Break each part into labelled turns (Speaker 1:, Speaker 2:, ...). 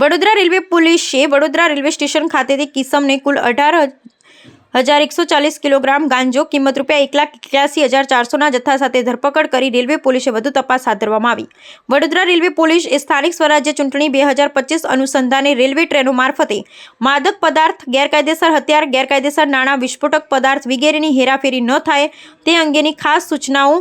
Speaker 1: Vadodara railway પોલીસે Vadodara railway station ખાતેથી કિસમને કુલ અઢાર હજાર એકસો ચાલીસ કિલોગ્રામ ગાંજો કિંમત રૂપિયા એક લાખ એક્યાસી હજાર ચારસોના જથ્થા સાથે ધરપકડ કરી રેલવે પોલીસે વધુ તપાસ હાથ ધરવામાં આવી. વડોદરા રેલવે પોલીસ એ સ્થાનિક સ્વરાજ્ય ચૂંટણી બે હજાર પચીસ અનુસંધાને રેલવે ટ્રેનો મારફતે માદક પદાર્થ, ગેરકાયદેસર હથિયાર, ગેરકાયદેસર નાણાં, વિસ્ફોટક પદાર્થ વગેરેની હેરાફેરી ન થાય તે અંગેની ખાસ સૂચનાઓ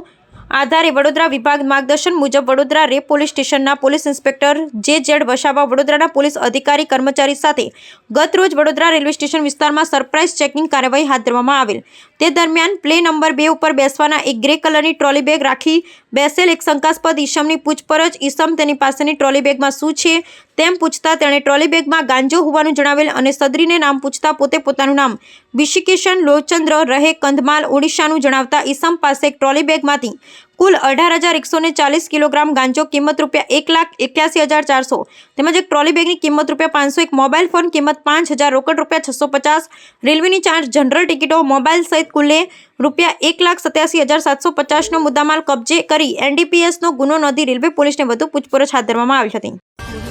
Speaker 1: આધારે વડોદરા વિભાગ માર્ગદર્શન મુજબ વડોદરા રેપ પોલીસ સ્ટેશનના police inspector J Z Vasava વડોદરાના પોલીસ અધિકારી કર્મચારી સાથે ગતરોજ વડોદરા રેલવે સ્ટેશન વિસ્તારમાં સરપ્રાઇઝ ચેકિંગ કાર્યવાહી હાથ ધરવામાં આવેલ. તે દરમિયાન પ્લે નંબર બે ઉપર બેસવાના એક ગ્રે કલરની ટ્રોલી બેગ રાખી બેસેલ એક શંકાસ્પદ ઈસમની પૂછપરછ, ઈસમ તેની પાસેની ટ્રોલી બેગમાં શું છે તેમ પૂછતા તેણે ટ્રોલી બેગમાં ગાંજો હોવાનું જણાવેલ અને સદરીને નામ પૂછતા પોતે પોતાનું નામ વિશિકેશન લોચંદ્ર, રહે કંધમાલ, ઓડિશાનું જણાવતા ઈસમ પાસે એક ટ્રોલી બેગમાંથી કુલ અઢાર હજાર એકસો ને ચાલીસ કિલોગ્રામ ગાંજો કિંમત રૂપિયા એક લાખ એક્યાસી હજાર ચારસો. તેમજ એક ટ્રોલી બેગની કિંમત રૂપિયા પાંચસો, એક મોબાઈલ ફોન કિંમત પાંચ હજાર, રોકડ રૂપિયા છસો પચાસ, રેલવેની ચાર જનરલ ટિકિટો, મોબાઈલ સહિત કુલે રૂપિયા એક લાખ સત્યાસી હજાર સાતસો પચાસનો મુદ્દામાલ કબજે કરી એનડીપીએસનો ગુનો નોંધી રેલવે પોલીસને વધુ પૂછપરછ હાથ ધરવામાં આવી હતી.